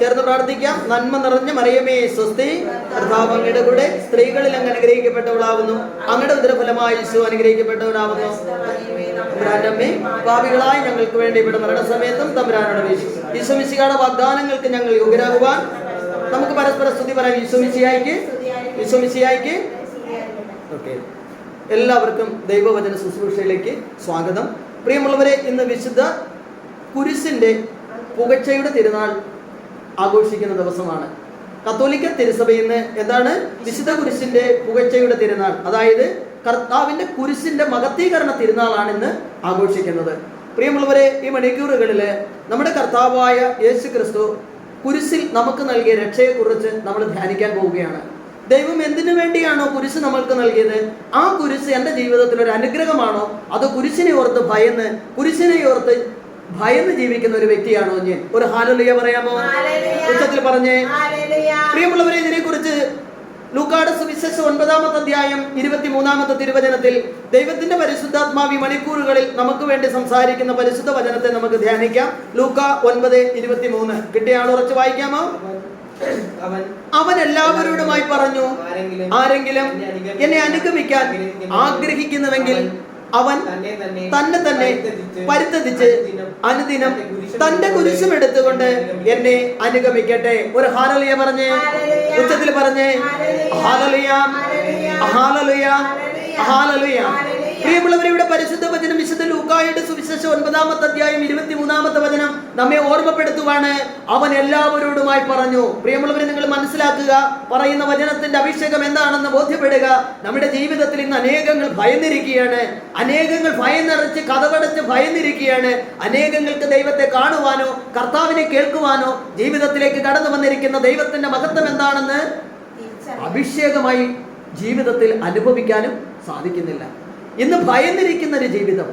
ചേർന്ന് പ്രാർത്ഥിക്കാം. നന്മ നിറഞ്ഞ മറിയമേ സ്വസ്തി. കർത്താവ് അങ്ങയുടെ കൂടെ സ്ത്രീകളിൽ അങ്ങ് അനുഗ്രഹിക്കപ്പെട്ടവളാവുന്നു. അങ്ങയുടെ ഉദരഫലമായി യേശു അനുഗ്രഹിക്കപ്പെട്ടവരാവുന്നു തമ്പുരാനമ്മേ പാപികളായി ഞങ്ങൾക്ക് വേണ്ടി ഇവിടെ മരണസമയത്തും തമ്പുരാനോട് വീശു ഈശ്വമിശിയുടെ വാഗ്ദാനങ്ങൾക്ക് ഞങ്ങൾ യോഗ്യരാകുവാൻ നമുക്ക് പരസ്പര സ്തുതി പറയാം. ഈശ്വമിശിയായിക്ക് ഈശ്വമിശിയായിക്ക് ഓക്കെ. എല്ലാവർക്കും ദൈവവചന ശുശ്രൂഷയിലേക്ക് സ്വാഗതം. പ്രിയമുള്ളവരെ ഇന്ന് വിശുദ്ധ കുരിശിന്റെ പുകച്ചയുടെ തിരുനാൾ ആഘോഷിക്കുന്ന ദിവസമാണ്. കത്തോലിക്ക തിരുസഭയിൽ നിന്ന് എന്താണ്? വിശുദ്ധ കുരിശിന്റെ പുകച്ചയുടെ തിരുനാൾ. അതായത് കർത്താവിന്റെ കുരിശിന്റെ മഹത്തീകരണ തിരുനാളാണ് ഇന്ന് ആഘോഷിക്കുന്നത്. പ്രിയമുള്ളവരെ ഈ മണിക്കൂറുകളിൽ നമ്മുടെ കർത്താവായ യേശു ക്രിസ്തു കുരിശിൽ നമുക്ക് നൽകിയ രക്ഷയെക്കുറിച്ച് നമ്മൾ ധ്യാനിക്കാൻ പോവുകയാണ്. ദൈവം എന്തിനു വേണ്ടിയാണോ കുരിശ് നമ്മൾക്ക് നൽകിയത്? ആ കുരിശ് എന്റെ ജീവിതത്തിൽ ഒരു അനുഗ്രഹമാണോ? അതോ കുരിശിനെ ഓർത്ത് ഭയന്ന് കുരിശിനെ ഓർത്ത് ഭയന്ന് ജീവിക്കുന്ന ഒരു വ്യക്തിയാണോ ഞാൻ? ഒരു ഹാലുലിയ പറയാമോ? ഉച്ചത്തിൽ പറഞ്ഞേ. പ്രിയമുള്ളവരെ ഇതിനെ കുറിച്ച് ലൂക്കാട് സുവിശേഷ ഒൻപതാമത്തെ അധ്യായം ഇരുപത്തിമൂന്നാമത്തെ തിരുവചനത്തിൽ ദൈവത്തിന്റെ പരിശുദ്ധാത്മാവി മണിക്കൂറുകളിൽ നമുക്ക് വേണ്ടി സംസാരിക്കുന്ന പരിശുദ്ധ വചനത്തെ നമുക്ക് ധ്യാനിക്കാം. ലൂക്ക ഒൻപത് ഇരുപത്തിമൂന്ന്. കിട്ടിയ ആൾ ഉറച്ച് വായിക്കാമോ? അവൻ എല്ലാവരോടുമായി പറഞ്ഞു ആരെങ്കിലും എന്നെ അനുഗമിക്കാൻ ആഗ്രഹിക്കുന്നുവെങ്കിൽ അവൻ തന്നെ തന്നെ തന്നെ തന്നെ പരിത്തതിച്ച് അനുദിനം തന്റെ കുരിശും എടുത്തുകൊണ്ട് എന്നെ അനുഗമിക്കട്ടെ. ഒരു ഹാലലിയ പറഞ്ഞേ. ഉച്ചത്തിൽ പറഞ്ഞേ. ഹാലലിയ. ഹാലലിയ. ഹാലലിയ. പ്രിയമുള്ളവരെ ഇവിടെ പരിശുദ്ധ വചനം വിശുദ്ധ ലൂക്കായുടെ സുവിശേഷം ഒൻപതാമത്തെ അധ്യായം ഇരുപത്തി മൂന്നാമത്തെ വചനം നമ്മെ ഓർമ്മപ്പെടുത്തുവാണ്. അവൻ എല്ലാവരോടുമായി പറഞ്ഞു പ്രിയമുള്ളവരെ നിങ്ങൾ മനസ്സിലാക്കുക പറയുന്ന വചനത്തിന്റെ അഭിഷേകം എന്താണെന്ന് ബോധ്യപ്പെടുക. നമ്മുടെ ജീവിതത്തിൽ ഇന്ന് അനേകങ്ങൾ ഭയന്നിരിക്കുകയാണ്. അനേകങ്ങൾ ഭയന്നിറച്ച് കഥവടച്ച് ഭയന്നിരിക്കുകയാണ്. അനേകങ്ങൾക്ക് ദൈവത്തെ കാണുവാനോ കർത്താവിനെ കേൾക്കുവാനോ ജീവിതത്തിലേക്ക് കടന്നു വന്നിരിക്കുന്ന ദൈവത്തിന്റെ മഹത്വം എന്താണെന്ന് അഭിഷേകമായി ജീവിതത്തിൽ അനുഭവിക്കാനും സാധിക്കുന്നില്ല. ഇന്ന് ഭയന്നിരിക്കുന്ന ഒരു ജീവിതം.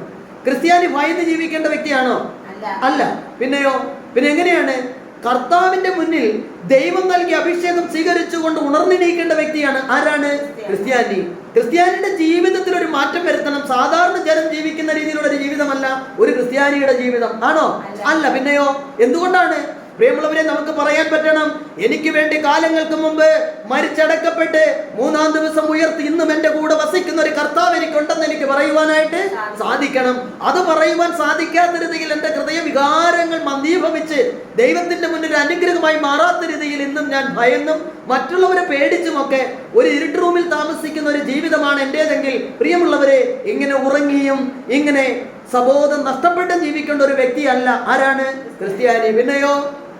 ക്രിസ്ത്യാനി ഭയന്ന് ജീവിക്കേണ്ട വ്യക്തിയാണോ? അല്ല. പിന്നെയോ? പിന്നെ എങ്ങനെയാണ്? കർത്താവിന്റെ മുന്നിൽ ദൈവം നൽകിയ അഭിഷേകം സ്വീകരിച്ചുകൊണ്ട് ഉണർന്നിണീക്കേണ്ട വ്യക്തിയാണ് ആരാണ്? ക്രിസ്ത്യാനി. ക്രിസ്ത്യാനിയുടെ ജീവിതത്തിൽ ഒരു മാറ്റം വരുത്തണം. സാധാരണ ജനം ജീവിക്കുന്ന രീതിയിലുള്ള ഒരു ജീവിതമല്ല. ഒരു ക്രിസ്ത്യാനിയുടെ ജീവിതം. ആണോ? അല്ല. പിന്നെയോ? എന്തുകൊണ്ടാണ്? പ്രിയമുള്ളവരെ നമുക്ക് പറയാൻ പറ്റണം. എനിക്ക് വേണ്ടി കാലങ്ങൾക്ക് മുമ്പ് മരിച്ചടക്കപ്പെട്ട് മൂന്നാം ദിവസം ഉയർത്തി ഇന്നും എന്റെ കൂടെ വസിക്കുന്ന ഒരു കർത്താവ് എനിക്കുണ്ടെന്ന് എനിക്ക് പറയുവാനായിട്ട് സാധിക്കണം. അത് പറയുവാൻ സാധിക്കാത്ത രീതിയിൽ എന്റെ ഹൃദയ വികാരങ്ങൾ മന്ദീഭവിച്ച് ദൈവത്തിന്റെ മുന്നിൽ അനുഗ്രഹമായി മാറാത്ത രീതിയിൽ ഇന്നും ഞാൻ ഭയന്നും മറ്റുള്ളവരെ പേടിച്ചുമൊക്കെ ഒരു ഇരുട്ട് റൂമിൽ താമസിക്കുന്ന ഒരു ജീവിതമാണ് എന്റേതെങ്കിൽ പ്രിയമുള്ളവരെ ഇങ്ങനെ ഉറങ്ങിയും ഇങ്ങനെ സബോധം നഷ്ടപ്പെട്ടും ജീവിക്കേണ്ട ഒരു വ്യക്തിയല്ല. ആരാണ്? ക്രിസ്ത്യാനി പിന്നെയോ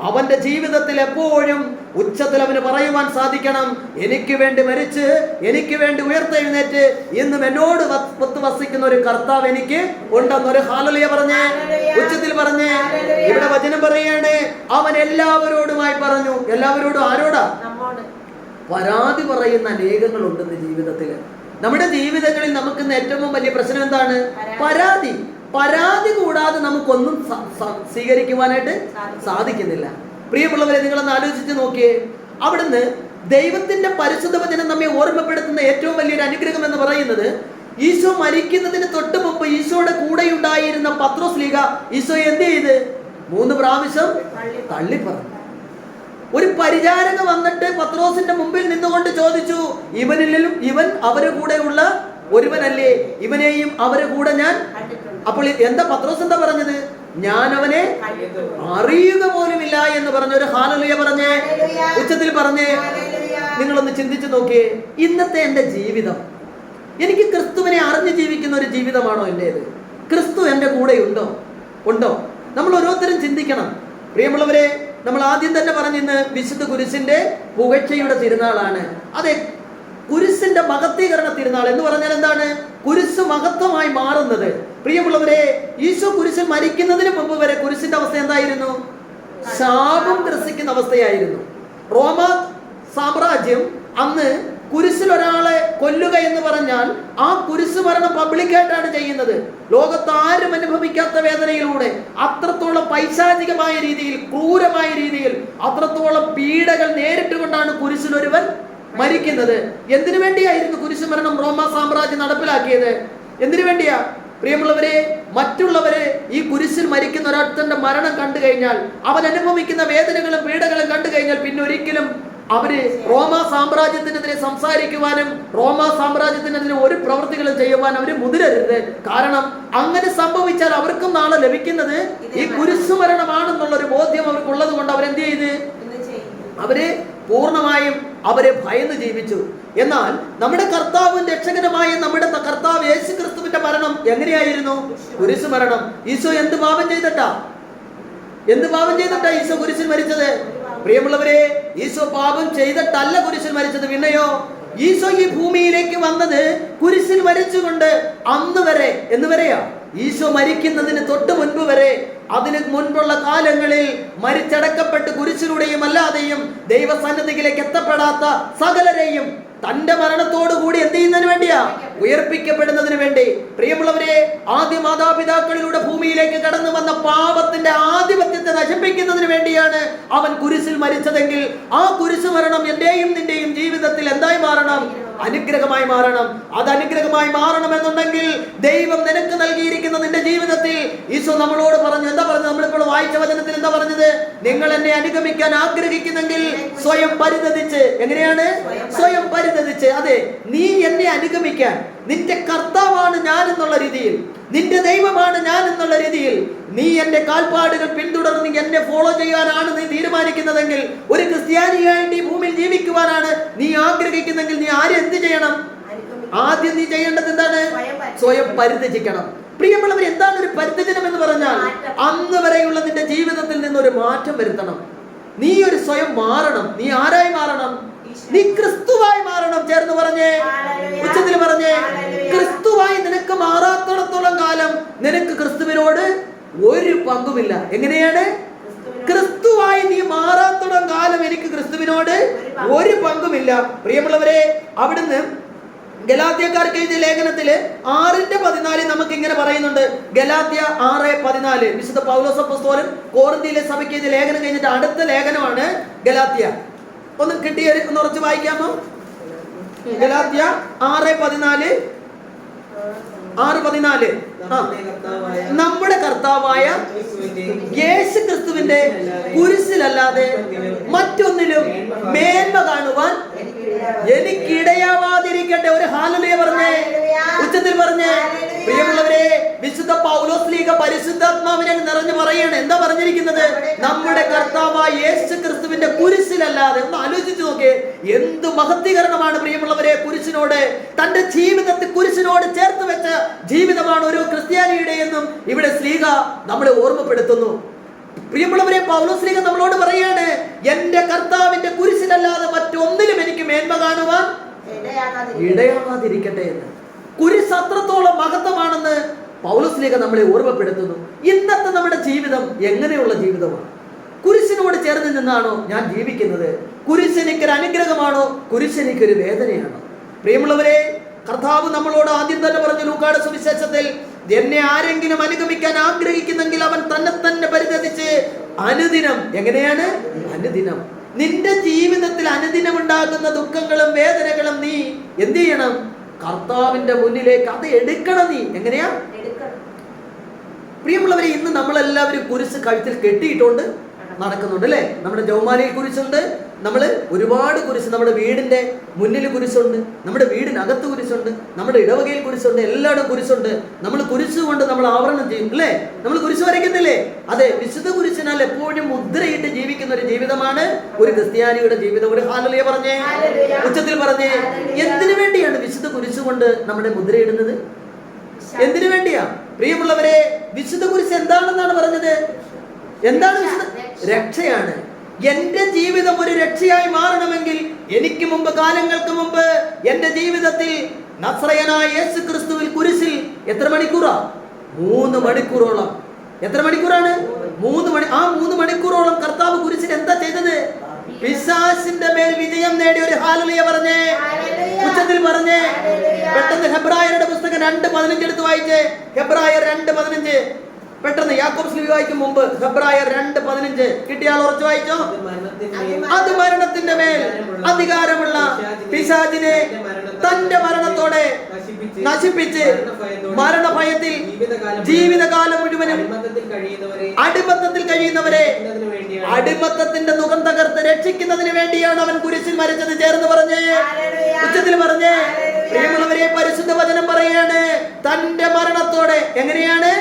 അവന്റെ ജീവിതത്തിൽ എപ്പോഴും ഉച്ചത്തിൽ അവന് പറയുവാൻ സാധിക്കണം. എനിക്ക് വേണ്ടി മരിച്ച് എനിക്ക് വേണ്ടി ഉയർത്തെഴുന്നേറ്റ് ഇന്നും എന്നോട് ഒത്ത് വസിക്കുന്ന ഒരു കർത്താവ് എനിക്ക് ഉണ്ടെന്ന് ഒരു ഹാലലിയ പറഞ്ഞേ. ഉച്ചത്തിൽ പറഞ്ഞേ. ഇവിടെ വചനം പറയാണ് അവൻ എല്ലാവരോടുമായി പറഞ്ഞു. എല്ലാവരോടും ആരോടാ? പരാതി പറയുന്ന അനേകങ്ങൾ ഉണ്ടെന്ന് ജീവിതത്തിൽ നമ്മുടെ ജീവിതങ്ങളിൽ നമുക്ക് ഏറ്റവും വലിയ പ്രശ്നം എന്താണ്? പരാതി. പരാതി കൂടാതെ നമുക്കൊന്നും സ്വീകരിക്കുവാനായിട്ട് സാധിക്കുന്നില്ല. പ്രിയമുള്ളവരെ നിങ്ങളൊന്ന് ആലോചിച്ച് നോക്കിയേ. അവിടുന്ന് ദൈവത്തിന്റെ പരിശുദ്ധ വചനം നമ്മെ ഓർമ്മപ്പെടുത്തുന്ന ഏറ്റവും വലിയൊരു അനുഗ്രഹം എന്ന് പറയുന്നത് ഈശോ മരിക്കുന്നതിന് തൊട്ട് മുമ്പ് ഈശോയുടെ കൂടെ ഉണ്ടായിരുന്ന പത്രോസ് ലീഗ ഈശോ എന്ത് ചെയ്ത്? മൂന്ന് പ്രാവശ്യം തള്ളി പറഞ്ഞു. ഒരു പരിചാരക വന്നിട്ട് പത്രോസിന്റെ മുമ്പിൽ നിന്നുകൊണ്ട് ചോദിച്ചു ഇവനിലും ഇവൻ അവരെ കൂടെയുള്ള ഒരുവനല്ലേ? ഇവനെയും അവരെ കൂടെ ഞാൻ അപ്പോൾ എന്താ പത്രോസ് എന്താ പറഞ്ഞത്? ഞാൻ അവനെ അറിയുക പോലുമില്ല എന്ന് പറഞ്ഞ ഒരു ഹാലലിയ പറഞ്ഞേ ഉച്ചത്തിൽ പറഞ്ഞേ നിങ്ങളൊന്ന് ചിന്തിച്ചു നോക്കിയേ ഇന്നത്തെ എന്റെ ജീവിതം എനിക്ക് ക്രിസ്തുവിനെ അറിഞ്ഞു ജീവിക്കുന്ന ഒരു ജീവിതമാണോ എന്റേത്? ക്രിസ്തു എന്റെ കൂടെ ഉണ്ടോ? ഉണ്ടോ? നമ്മൾ ഓരോരുത്തരും ചിന്തിക്കണം. പ്രിയമുള്ളവരെ നമ്മൾ ആദ്യം തന്നെ പറഞ്ഞിന്ന് വിശുദ്ധ കുരിശിന്റെ പുകഴ്ചയുടെ തിരുനാളാണ്. അതെ കുരിശിന്റെ മഹത്വീകരണ തിരുനാൾ എന്ന് പറഞ്ഞാൽ എന്താണ്? കുരിശ് മഹത്വമായി മാറുന്നത്. പ്രിയമുള്ളവരെ ഈശോ കുരിശിൽ മരിക്കുന്നതിന് മുമ്പ് വരെ കുരിശിന്റെ അവസ്ഥ എന്തായിരുന്നു? ശാപം ഗ്രസിക്കുന്ന അവസ്ഥയായിരുന്നു. റോമ സാമ്രാജ്യം അന്ന് കുരിശിൽ ഒരാളെ കൊല്ലുക എന്ന് പറഞ്ഞാൽ ആ കുരിശ് മരണം പബ്ലിക്കായിട്ടാണ് ചെയ്യുന്നത്. ലോകത്ത് ആരും അനുഭവിക്കാത്ത വേദനയിലൂടെ അത്രത്തോളം പൈശാചികമായ രീതിയിൽ ക്രൂരമായ രീതിയിൽ അത്രത്തോളം പീഡകൾ നേരിട്ടുകൊണ്ടാണ് കുരിശിൽ ഒരുവൻ മരിക്കുന്നത്. എന്തിനു വേണ്ടിയായിരുന്നു കുരിശുമരണം റോമ സാമ്രാജ്യം നടപ്പിലാക്കിയത്? എന്തിനു വേണ്ടിയാ? പ്രിയമുള്ളവരെ മറ്റുള്ളവരെ ഈ കുരിശിൽ മരിക്കുന്ന ഒരാളുടെ മരണം കണ്ടു കഴിഞ്ഞാൽ അവൻ അനുഭവിക്കുന്ന വേദനകളും പീഡകളും കണ്ടു കഴിഞ്ഞാൽ പിന്നെ ഒരിക്കലും അവർ റോമ സാമ്രാജ്യത്തിനെതിരെ സംസാരിക്കുവാനും റോമ സാമ്രാജ്യത്തിനെതിരെ ഒരു പ്രവൃത്തികളും ചെയ്യുവാൻ അവർ മുതിരരുത്. കാരണം അങ്ങനെ സംഭവിച്ചാൽ അവർക്കും നാളെ ലഭിക്കുന്നത് ഈ കുരിശുമരണമാണെന്നുള്ള ഒരു ബോധ്യം അവർക്കുള്ളത് കൊണ്ട് അവരെന്ത് ചെയ്ത്? അവർ പൂർണമായും അവരെ ഭയന്ന് ജീവിച്ചു. എന്നാൽ നമ്മുടെ കർത്താവും രക്ഷകനുമായ നമ്മുടെ കർത്താവ് യേശു ക്രിസ്തുവിന്റെ മരണം എങ്ങനെയായിരുന്നു? കുരിശു മരണം ഈശോ എന്ത് പാപം ചെയ്തിട്ടാ? എന്ത് പാപം ചെയ്തിട്ടാ ഈശോ കുരിശിൽ മരിച്ചത്? പ്രിയമുള്ളവരെ ഈശോ പാപം ചെയ്തിട്ടല്ല കുരിശിൽ മരിച്ചത്. പിന്നെയോ ഈശോ ഈ ഭൂമിയിലേക്ക് വന്നത് കുരിശിൽ മരിച്ചുകൊണ്ട് അന്ന് വരെ എന്ന് വരെയാ? ഈശോ മരിക്കുന്നതിന് തൊട്ട് മുൻപ് വരെ അതിന് മുൻപുള്ള കാലങ്ങളിൽ മരിച്ചടക്കപ്പെട്ട് കുരിശിലൂടെയും അല്ലാതെയും ദൈവസന്നിധിയിലേക്ക് എത്തപ്പെടാത്ത സകലരെയും തന്റെ മരണത്തോടു കൂടി എന്ത് ചെയ്യുന്നതിന് വേണ്ടിയാ? ഉയർപ്പിക്കപ്പെടുന്നതിന് വേണ്ടി. പ്രിയമുള്ളവരെ ആദ്യ മാതാപിതാക്കളിലൂടെ ഭൂമിയിലേക്ക് കടന്നു വന്ന പാപത്തിന്റെ ആധിപത്യത്തെ നശിപ്പിക്കുന്നതിന് വേണ്ടിയാണ് അവൻ കുരിശിൽ മരിച്ചതെങ്കിൽ ആ കുരിശ് മരണം എന്റെയും നിന്റെയും ജീവിതത്തിൽ എന്തായി മാറണം? അനുഗ്രഹമായി മാറണം. അത് അനുഗ്രഹമായി മാറണം എന്നുണ്ടെങ്കിൽ ദൈവം നിനക്ക് നൽകിയിരിക്കുന്ന നിന്റെ ജീവിതത്തിൽ. ഈശോ നമ്മളോട് പറഞ്ഞു എന്താ പറഞ്ഞത്? നമ്മളിപ്പോൾ വായിച്ച വചനത്തിൽ എന്താ പറഞ്ഞത്? നിങ്ങൾ എന്നെ അനുഗമിക്കാൻ ആഗ്രഹിക്കുന്നെങ്കിൽ സ്വയം പരിതതിച്ച് എങ്ങനെയാണ്? സ്വയം പരിതതിച്ച് അതെ നീ എന്നെ അനുഗമിക്കാൻ. നിന്റെ കർത്താവാണ് ഞാൻ എന്നുള്ള രീതിയിൽ നിന്റെ ദൈവമാണ് ഞാൻ എന്നുള്ള രീതിയിൽ നീ എന്റെ കാൽപ്പാടുകൾ പിന്തുടർന്ന് എന്നെ ഫോളോ ചെയ്യാനാണ് നീ തീരുമാനിക്കുന്നതെങ്കിൽ ഒരു ക്രിസ്ത്യാനിയായിട്ട് ഈ ഭൂമിയിൽ ജീവിക്കുവാനാണ് നീ ആഗ്രഹിക്കുന്നെങ്കിൽ നീ ആരും എന്ത് ചെയ്യണം? ആദ്യം നീ ചെയ്യേണ്ടത് എന്താണ്? സ്വയം പരിത്യജിക്കണം. പ്രിയമുള്ളവർ എന്താണ് ഒരു പരിത്യജനം എന്ന് പറഞ്ഞാൽ. അന്ന് വരെയുള്ള നിന്റെ ജീവിതത്തിൽ നിന്നൊരു മാറ്റം വരുത്തണം. നീ ഒരു സ്വയം മാറണം. നീ ആരായി മാറണം? നീ ക്രിസ്തുവായി മാറണം ചേർന്ന് പറഞ്ഞേ. ഉച്ചത്തിൽ പറഞ്ഞേ. ക്രിസ്തുവായി നിനക്ക് മാറാത്തിടത്തോളം കാലം നിനക്ക് ക്രിസ്തുവിനോട് ഒരു പങ്കുമില്ല. എങ്ങനെയാണ്? ക്രിസ്തുവായി നീ മാറാത്തിടം കാലം എനിക്ക് ക്രിസ്തുവിനോട് ഒരു പങ്കുമില്ല. പ്രിയമുള്ളവരെ അവിടുന്ന് ഗലാത്യക്കാർക്ക് എഴുതിയ ലേഖനത്തിൽ ആറിന്റെ പതിനാല് നമുക്ക് ഇങ്ങനെ പറയുന്നുണ്ട്. ഗലാത്യ ആറ് പതിനാല്. വിശുദ്ധ പൗലോസ അപ്പോസ്തലൻ കോറിന്തിയിലെ സഭയ്ക്ക് എഴുതിയ ലേഖനം കഴിഞ്ഞിട്ട് അടുത്ത ലേഖനമാണ് ഗലാത്യ. ഒന്ന് കിട്ടിയ ഒന്ന് ഉറച്ച് വായിക്കാമോ? ഗലാത്യ ആറ് പതിനാല് ആറ് പതിനാല്. നമ്മുടെ കർത്താവായ യേശു ക്രിസ്തുവിന്റെ കുരിശിലല്ലാതെ മറ്റൊന്നിലും മേന്മ കാണുവാൻ എനിക്കിടയാവാതിരിക്കട്ടെ. ഒരു ഹാലലേ പറഞ്ഞേ. ഉച്ചത്തിൽ പറഞ്ഞേ. പ്രിയമുള്ളവരെ വിശുദ്ധ പൗലോസ് ലീഗ പരിശുദ്ധാത്മാവിനെ നിറഞ്ഞു പറയാണ് എന്താ പറഞ്ഞിരിക്കുന്നത്? നമ്മുടെ കർത്താവായ യേശു ക്രിസ്തുവിന്റെ കുരിശിലല്ലാതെ ഒന്ന് ആലോചിച്ചു നോക്കിയേ. എന്ത് മഹത്വീകരണമാണ് പ്രിയമുള്ളവരെ കുരിശിനോട് തന്റെ ജീവിതത്തെ കുരിശിനോട് ചേർത്ത് വെച്ച ജീവിതമാണ് ഒരു ക്രിസ്ത്യാനിയുടെ എന്നും ഇവിടെ സ്ലീഗ നമ്മളെ ഓർമ്മപ്പെടുത്തുന്നു. പ്രിയമുള്ളവരെ പൗലോസ് ലീഗ നമ്മളോട് പറയാണ് എന്റെ കർത്താവിന്റെ കുരിശിലല്ലാതെ മറ്റൊന്നിലും എനിക്ക് മേന്മ കാണുവാൻ ഇടയാകാതിരിക്കട്ടെ. എന്ന്. കുരിശ് അത്രത്തോളം മഹത്വമാണെന്ന് പൗലോസ്ലീഗ നമ്മളെ ഓർമ്മപ്പെടുത്തുന്നു. ഇന്നത്തെ നമ്മുടെ ജീവിതം എങ്ങനെയുള്ള ജീവിതമാണ്? കുരിശിനോട് ചേർന്ന് നിന്നാണോ ഞാൻ ജീവിക്കുന്നത്? കുരിശനിക്ക് ഒരു അനുഗ്രഹമാണോ? കുരിശനിക്ക് ഒരു വേദനയാണോ? പ്രിയമുള്ളവരെ കർത്താവ് നമ്മളോട് ആദ്യം തന്നെ പറഞ്ഞു ലൂക്കാട് സുവിശേഷത്തിൽ എന്നെ ആരെങ്കിലും അനുഗമിക്കാൻ ആഗ്രഹിക്കുന്നെങ്കിൽ അവൻ തന്നെ തന്നെ പരിതപിച്ച് അനുദിനം. എങ്ങനെയാണ്? അനുദിനം. നിന്റെ ജീവിതത്തിൽ അനുദിനം ഉണ്ടാകുന്ന ദുഃഖങ്ങളും വേദനകളും നീ എന്ത് ചെയ്യണം? കർത്താവിന്റെ മുന്നിലേക്ക് അത് എടുക്കണം നീ. എങ്ങനെയാ. പ്രിയമുള്ളവരെ ഇന്ന് നമ്മളെല്ലാവരും കുരിശ് കഴുത്തിൽ കെട്ടിയിട്ടുണ്ട് നടക്കുന്നുണ്ട് അല്ലേ? നമ്മുടെ ജൗമാലയിൽ കുരിശുണ്ട് നമ്മൾ ഒരുപാട് കുരിശ് നമ്മുടെ വീടിന്റെ മുന്നിൽ കുരിശുണ്ട് നമ്മുടെ വീടിനകത്ത് കുരിശുണ്ട് നമ്മുടെ ഇടവകയിൽ കുരിശുണ്ട് എല്ലായിടും കുരിശുണ്ട്. നമ്മൾ കുരിശ് കൊണ്ട് നമ്മൾ ആവരണം ചെയ്യും അല്ലേ? നമ്മൾ കുരിശ് വരയ്ക്കുന്നില്ലേ അതെ വിശുദ്ധ കുരിശിനാൽ എപ്പോഴും മുദ്രയിട്ട് ജീവിക്കുന്ന ഒരു ജീവിതമാണ് ഒരു ക്രിസ്ത്യാനിയുടെ ജീവിതം. ഒരു ഹാലലിയ പറഞ്ഞേ. ഉച്ചത്തിൽ പറഞ്ഞേ. എന്തിനു വേണ്ടിയാണ് വിശുദ്ധ കുരിശ് കൊണ്ട് നമ്മുടെ മുദ്രയിടുന്നത്? എന്തിനു വേണ്ടിയാ? പ്രിയമുള്ളവരെ വിശുദ്ധ കുരിശ് എന്താണെന്നാണ് പറഞ്ഞത്? എന്താണ് വിശുദ്ധ? രക്ഷയാണ്. എന്റെ ജീവിതം ഒരു രക്ഷയായി മാറണമെങ്കിൽ എനിക്ക് മുമ്പ് കാലങ്ങൾക്ക് മുമ്പ് എന്റെ ജീവിതത്തിൽ നസ്രയനായ യേശു ക്രിസ്തുവിൽ കുരിശിൽ എത്ര മണിക്കൂറാ? മൂന്ന് മണിക്കൂറോളം. എത്ര മണിക്കൂറാണ്? മൂന്ന് മണി ആ മൂന്ന് മണിക്കൂറോളം കർത്താവ് കുരിശിൽ എന്താ ചെയ്തത്? പിശാസിന്റെ മേൽ വിജയം നേടിയ ഒരു ഹാലലിയ പറഞ്ഞേ. ഉച്ചത്തിൽ പറഞ്ഞേ. പെട്ടെന്ന് ഹെബ്രായരുടെ പുസ്തകം രണ്ട് പതിനഞ്ച് എടുത്ത് വായിച്ചേ. ഹെബ്രായർ രണ്ട് പതിനഞ്ച്. പെട്ടെന്ന് യാക്കോബ്സ് വിവാഹിക്കും മുമ്പ് ഫെബ്രുവരി രണ്ട് പതിനഞ്ച്. കിട്ടിയാൽ ഉറച്ചു വായിച്ചോ? അത് മരണത്തിന്റെ മേൽ അധികാരമുള്ള പിശാചിനെ തന്റെ മരണത്തോടെ നശിപ്പിച്ച് മരണഭയത്തിൽ ജീവിതകാലം മുഴുവനും അടിമത്തത്തിൽ കഴിയുന്നവരെ അടിമത്തത്തിന്റെ മുഖം തകർത്ത് രക്ഷിക്കുന്നതിന് വേണ്ടിയാണ് അവൻ കുരിശിൽ മരിച്ചത്. ചേർന്ന് പറഞ്ഞേ. ഉച്ചത്തിൽ പറഞ്ഞേ. പ്രിയമുള്ളവരെ പരിശുദ്ധ വചനം പറയാണ്. തന്റെ മരണത്തോടെ എങ്ങനെയാണ്?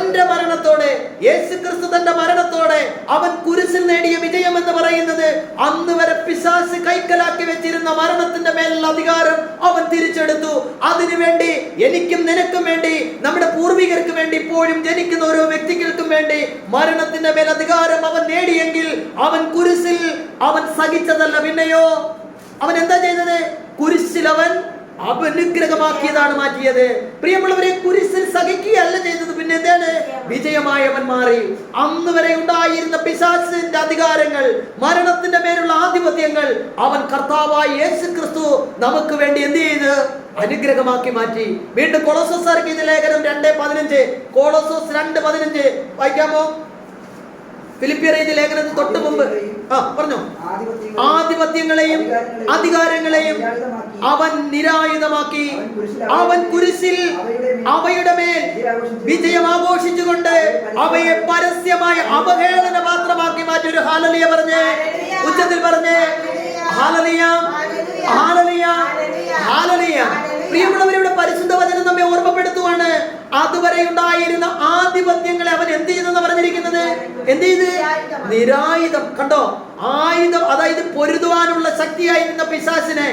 തന്റെ മരണത്തോടെ യേശു ക്രിസ്തു തന്റെ മരണത്തോടെ അവൻ കുരിശിൽ നേടിയ വിജയം എന്ന് പറയുന്നത് അന്ന് വരെ പിശാസ് കൈക്കലാക്കി വെച്ചിരുന്ന മരണത്തിന്റെ മേലുള്ള അധികാരം അവൻ തിരിച്ചെടുത്തു. അതിനുവേണ്ടി എനിക്കും നിനക്കും വേണ്ടി നമ്മുടെ പൂർവികർക്ക് വേണ്ടി ഇപ്പോഴും ജനിക്കുന്ന ഓരോ വ്യക്തികൾക്കും വേണ്ടി മരണത്തിന്റെ മേൽ അധികാരം അവൻ നേടിയെങ്കിൽ അവൻ കുരിശിൽ അവൻ സഹിച്ചതല്ല. പിന്നെയോ? അവൻ എന്താ ചെയ്തത്? കുരിശിൽ അവൻ അനുഗ്രഹമാക്കിയതാണ് മാറ്റിയത്. പ്രിയമുള്ളവരെ കുരിശിൽ സഹിക്കുകയല്ല ചെയ്തത് പിന്നെ എന്താണ്? വിജയമായി അവൻ മാറി. അന്ന് വരെ ഉണ്ടായിരുന്ന പിശാചിന്റെ അധികാരങ്ങൾ മരണത്തിന്റെ മേലുള്ള ആധിപത്യങ്ങൾ അവൻ കർത്താവായി യേശു ക്രിസ്തു നമുക്ക് വേണ്ടി എന്ത് ചെയ്ത്? അനുഗ്രഹമാക്കി മാറ്റി. വീണ്ടും കൊളോസോസ് ഇത് ലേഖനം രണ്ട് പതിനഞ്ച്. കൊളോസോസ് രണ്ട് പതിനഞ്ച്. വായിക്കാമോ? ഫിലിപ്പിയർ എഴുതിയ ലേഖനത്തിന് തൊട്ട് മുമ്പ്. ആ പറഞ്ഞു. ആധിപത്യങ്ങളെയും അധികാരങ്ങളെയും അവൻ നിരായുധമാക്കി. അവൻ കുരിശിൽ അവയുടെ മേൽ വിജയം ആഘോഷിച്ചുകൊണ്ട് അവയെ പരസ്യമായ അവഹേളന പാത്രമാക്കി മാറ്റി. ഒരു ഹാലലിയ പറഞ്ഞ്. ഉച്ചത്തിൽ പറഞ്ഞ്. ഹാലലിയ. ഹാലലിയ. ഹാലലിയ. പ്രിയമുള്ളവരുടെ പരിശുദ്ധ വചനം നമ്മെ ഓർമ്മപ്പെടുത്തുവാണ്. അതുവരെ ഉണ്ടായിരുന്ന ആധിപത്യങ്ങളെ അവൻ എന്ത് ചെയ്തെന്ന് പറഞ്ഞിരിക്കുന്നത്? എന്ത് ചെയ്ത്? നിരായുധം. കണ്ടോ? ആയുധം അതായത് പൊരുതുവാനുള്ള ശക്തിയായിരുന്ന പിശാസിനെ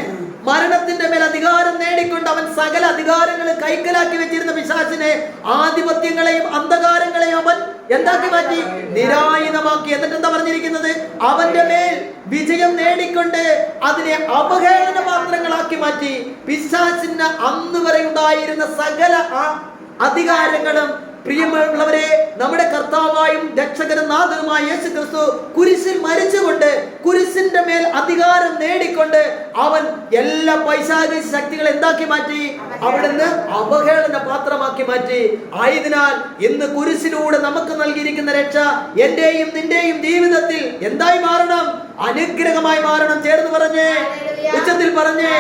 മരണത്തിന്റെ മേൽ അധികാരം നേടിക്കൊണ്ട് അവൻ സകല അധികാരങ്ങൾ കൈക്കലാക്കി വെച്ചിരുന്ന പിശാസിനെ ആധിപത്യങ്ങളെയും അന്ധകാരങ്ങളെയും അവൻ എന്താക്കി മാറ്റി? നിരായുധമാക്കി. എന്നിട്ട് എന്താ പറഞ്ഞിരിക്കുന്നത്? അവന്റെ മേൽ വിജയം നേടിക്കൊണ്ട് അതിനെ അവഹേളന പാത്രങ്ങളാക്കി മാറ്റി പിശാചിന് അന്ന് വരെ ഉണ്ടായിരുന്ന സകല അധികാരങ്ങളും പ്രിയമുള്ളവരെ നമ്മുടെ കർത്താവായും രക്ഷകനും നാഥനുമായ യേശു ക്രിസ്തു കുരിശിൽ മരിച്ചുകൊണ്ട് കുരിശിന്റെ മേൽ അധികാരം നേടിക്കൊണ്ട് അവൻ എല്ലാ പൈശാചിക ശക്തികളെ എന്താക്കി മാറ്റി? അവിടുന്ന് അവഹേളന പാത്രമാക്കി മാറ്റി. ആയതിനാൽ ഇന്ന് കുരിശിലൂടെ നമുക്ക് നൽകിയിരിക്കുന്ന രക്ഷ എന്റെയും നിന്റെയും ജീവിതത്തിൽ എന്തായി മാറണം? അനുഗ്രഹമായി മാറണം ചേർന്ന് പറഞ്ഞേ. ഉച്ചത്തിൽ പറഞ്ഞേ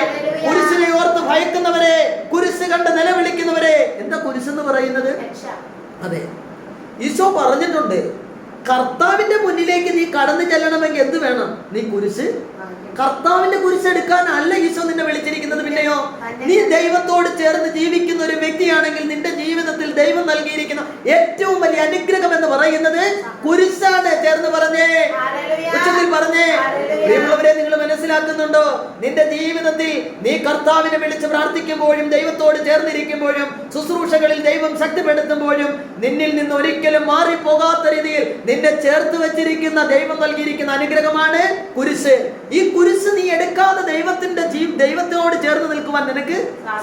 കുരിശിനെ ഓർത്ത് ഭയക്കുന്നവരെ കുരിശ് കണ്ട് നിലവിളിക്കുന്നവരെ. എന്താ കുരിശെന്ന് പറയുന്നത്? അതെ. ഈശോ പറഞ്ഞിട്ടുണ്ട് കർത്താവിന്റെ മുന്നിലേക്ക് നീ കടന്നു ചെല്ലണമെങ്കിൽ എന്ത് വേണം? നീ കുരിശ്? കർത്താവിന്റെ കുരിശ് എടുക്കാൻ അല്ല ഈശോ നിന്നെ വിളിച്ചിരിക്കുന്നത് പിന്നെയോ? നീ ദൈവത്തോട് ചേർന്ന് ജീവിക്കുന്ന ഒരു വ്യക്തിയാണെങ്കിൽ നിന്റെ ജീവിതത്തിൽ ദൈവം നൽകിയിരിക്കുന്ന ഏറ്റവും വലിയ അനുഗ്രഹം എന്ന് പറയുന്നത് കുരിശാണ് ചേർന്ന് പറഞ്ഞേ. പറഞ്ഞേ. പ്രിയമുള്ളവരെ നിങ്ങൾ മനസ്സിലാക്കുന്നുണ്ടോ? നിന്റെ ജീവിതത്തിൽ നീ കർത്താവിനെ വിളിച്ച് പ്രാർത്ഥിക്കുമ്പോഴും ദൈവത്തോട് ചേർന്നിരിക്കുമ്പോഴും ശുശ്രൂഷകളിൽ ദൈവം ശക്തിപ്പെടുത്തുമ്പോഴും നിന്നിൽ നിന്ന് ഒരിക്കലും മാറിപ്പോകാത്ത രീതിയിൽ നിന്നെ ചേർത്ത് വെച്ചിരിക്കുന്ന ദൈവം നൽകിയിരിക്കുന്ന അനുഗ്രഹമാണ് കുരിശ്. ഈ കുരിശ് നീ എടുക്കാതെ ദൈവത്തിന്റെ ജീ ദൈവത്തോട് ചേർന്ന് നിൽക്കുവാൻ നിനക്ക്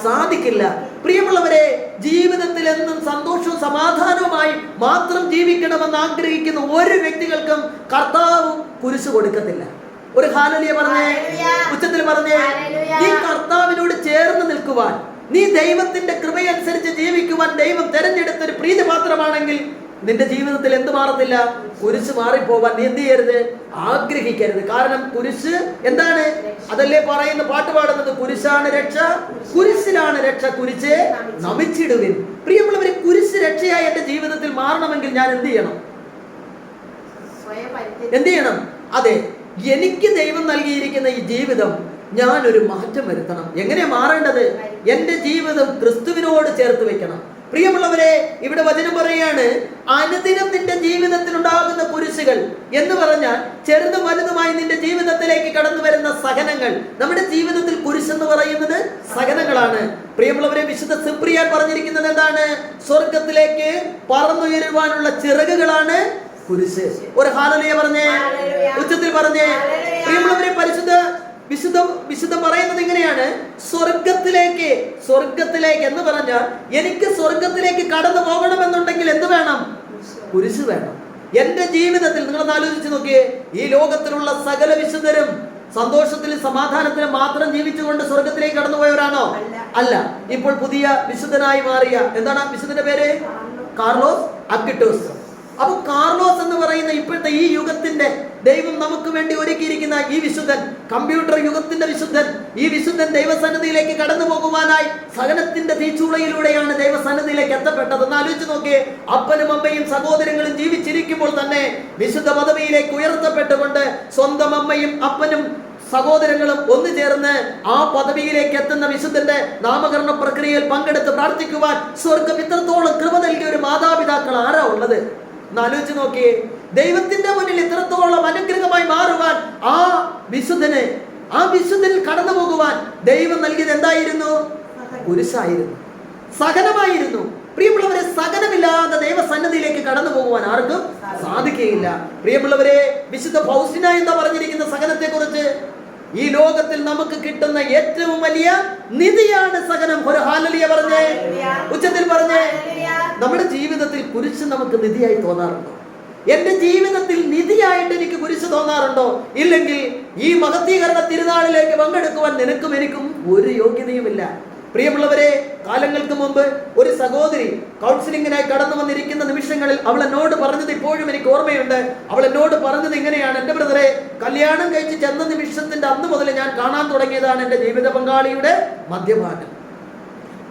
സാധിക്കില്ല. പ്രിയമുള്ളവരെ ജീവിതത്തിൽ എന്നും സന്തോഷവും സമാധാനവുമായി മാത്രം ജീവിക്കണമെന്ന് ആഗ്രഹിക്കുന്ന ഒരു വ്യക്തികൾക്കും കർത്താവ് കുരിശ് കൊടുക്കത്തില്ല. ഒരു ഹാലലിയ പറഞ്ഞേ ഉച്ചത്തിൽ പറഞ്ഞേ നീ കർത്താവിനോട് ചേർന്ന് നിൽക്കുവാൻ നീ ദൈവത്തിന്റെ കൃപയനുസരിച്ച് ജീവിക്കുവാൻ ദൈവം തെരഞ്ഞെടുത്ത ഒരു പ്രീതിപാത്രമാണെങ്കിൽ നിന്റെ ജീവിതത്തിൽ എന്ത് മാറത്തില്ല? കുരിശ് മാറിപ്പോവാൻ നീ എന്ത് ചെയ്യരുത്? ആഗ്രഹിക്കരുത്. കാരണം കുരിശ് എന്താണ്? അതല്ലേ പറയുന്ന പാട്ട് പാടുന്നത്? കുരിശാണ് രക്ഷ കുരിശിലാണ് രക്ഷ. കുരിശ് നമിച്ചിടുവിൻ. പ്രിയമുള്ളവരെ കുരിശ് രക്ഷയായി എന്റെ ജീവിതത്തിൽ മാറണമെങ്കിൽ ഞാൻ എന്ത് ചെയ്യണം? എന്ത് ചെയ്യണം? അതെ എനിക്ക് ദൈവം നൽകിയിരിക്കുന്ന ഈ ജീവിതം ഞാനൊരു മാറ്റം വരുത്തണം. എങ്ങനെ മാറേണ്ടത്? എന്റെ ജീവിതം ക്രിസ്തുവിനോട് ചേർത്ത് വെക്കണം. പ്രിയമുള്ളവരെ ഇവിടെ വചനം പറയാണ് അനുദിനം നിന്റെ ജീവിതത്തിൽ ഉണ്ടാകുന്ന കുരിശുകൾ എന്ന് പറഞ്ഞാൽ ചെറുതും വലുതുമായി നിന്റെ ജീവിതത്തിലേക്ക് കടന്നു വരുന്ന സഹനങ്ങൾ. നമ്മുടെ ജീവിതത്തിൽ കുരിശ് എന്ന് പറയുന്നത് സഹനങ്ങളാണ്. പ്രിയമുള്ളവരെ വിശുദ്ധ സിപ്രിയാൻ പറഞ്ഞിരിക്കുന്നത് എന്താണ്? സ്വർഗത്തിലേക്ക് പറന്നുയരുവാനുള്ള ചിറകുകളാണ് കുരിശ്. ഒരു ഹാലലിയ പറഞ്ഞേ ഉച്ചത്തിൽ പറഞ്ഞേ പ്രിയമുള്ളവരെ പരിശുദ്ധ വിശുദ്ധ വിശുദ്ധ പറയുന്നത് ഇങ്ങനെയാണ്. സ്വർഗത്തിലേക്ക് സ്വർഗത്തിലേക്ക് എന്ന് പറഞ്ഞാൽ എനിക്ക് സ്വർഗത്തിലേക്ക് കടന്നു പോകണമെന്നുണ്ടെങ്കിൽ എന്ത് വേണം? കുരിശ് വേണം. എന്റെ ജീവിതത്തിൽ നിങ്ങൾ ആലോചിച്ച് നോക്കിയേ ഈ ലോകത്തിലുള്ള സകല വിശുദ്ധരും സന്തോഷത്തിലും സമാധാനത്തിലും മാത്രം ജീവിച്ചുകൊണ്ട് സ്വർഗത്തിലേക്ക് കടന്നുപോയവരാണോ? അല്ല. അല്ല. ഇപ്പോൾ പുതിയ വിശുദ്ധനായി മാറിയ എന്താണ് വിശുദ്ധന്റെ പേര്? Carlos Acutis. അപ്പൊ കാർലോസ് എന്ന് പറയുന്ന ഇപ്പോഴത്തെ ഈ യുഗത്തിന്റെ ദൈവം നമുക്ക് വേണ്ടി ഒരുക്കിയിരിക്കുന്ന ഈ വിശുദ്ധൻ കമ്പ്യൂട്ടർ യുഗത്തിന്റെ വിശുദ്ധൻ ഈ വിശുദ്ധൻ ദൈവസന്നിധിയിലേക്ക് കടന്നു പോകുവാനായി സഹനത്തിന്റെ തീച്ചൂളയിലൂടെയാണ് ദൈവസന്നിധിയിലേക്ക് എത്തപ്പെട്ടത്. എന്ന് ആലോചിച്ച് നോക്കിയേ അപ്പനും അമ്മയും സഹോദരങ്ങളും ജീവിച്ചിരിക്കുമ്പോൾ തന്നെ വിശുദ്ധ പദവിയിലേക്ക് ഉയർത്തപ്പെട്ടുകൊണ്ട് സ്വന്തം അമ്മയും അപ്പനും സഹോദരങ്ങളും ഒന്നു ചേർന്ന് ആ പദവിയിലേക്ക് എത്തുന്ന വിശുദ്ധന്റെ നാമകരണ പ്രക്രിയയിൽ പങ്കെടുത്ത് പ്രാർത്ഥിക്കുവാൻ സ്വർഗം ഇത്രത്തോളം കൃപ നൽകിയ ഒരു മാതാപിതാക്കൾ ആരാ ഉള്ളത്? ഒന്ന് ആലോചിച്ച് നോക്കിയേ. ദൈവത്തിന്റെ മുന്നിൽ ഇത്രത്തോളം അനുഗ്രഹമായി മാറുവാൻ ആ വിശുദ്ധനെ ആ വിശുദ്ധനിൽ കടന്നു പോകുവാൻ ദൈവം നൽകിയത് എന്തായിരുന്നു? കുരിശായിരുന്നു. സഹനമായിരുന്നു. പ്രിയമുള്ളവരെ സഹനമില്ലാതെ ദൈവസന്നദ്ധിയിലേക്ക് കടന്നു പോകുവാൻ ആർക്കും സാധിക്കുകയില്ല. പ്രിയമുള്ളവരെ വിശുദ്ധ ഫൗസ്റ്റിന എന്താ പറഞ്ഞിരിക്കുന്ന സഹനത്തെ കുറിച്ച് ഈ ലോകത്തിൽ നമുക്ക് കിട്ടുന്ന ഏറ്റവും വലിയ നിധിയാണ് സഹനം. ഒരു ഹാലലിയ പറഞ്ഞേ. ഉച്ചത്തിൽ പറഞ്ഞേ. നമ്മുടെ ജീവിതത്തിൽ കുരിശ് നമുക്ക് നിധിയായി തോന്നാറുണ്ടോ? എന്റെ ജീവിതത്തിൽ നിധിയായിട്ട് എനിക്ക് കുരിശ് തോന്നാറുണ്ടോ? ഇല്ലെങ്കിൽ ഈ മഹത്തീകരണ തിരുനാളിലേക്ക് പങ്കെടുക്കുവാൻ നിനക്കും എനിക്കും ഒരു യോഗ്യതയുമില്ല. പ്രിയമുള്ളവരെ കാലങ്ങൾക്ക് മുമ്പ് ഒരു സഹോദരി കൗൺസിലിങ്ങിനായി കടന്നു വന്നിരിക്കുന്ന നിമിഷങ്ങളിൽ അവൾ എന്നോട് പറഞ്ഞത് ഇപ്പോഴും എനിക്ക് ഓർമ്മയുണ്ട്. അവൾ എന്നോട് പറഞ്ഞത് ഇങ്ങനെയാണ്. എന്റെ ബ്രദറെ കല്യാണം കഴിച്ച് ചെന്ന നിമിഷത്തിന്റെ അന്ന് മുതൽ ഞാൻ കാണാൻ തുടങ്ങിയതാണ് എന്റെ ജീവിത പങ്കാളിയുടെ മദ്യപാനം.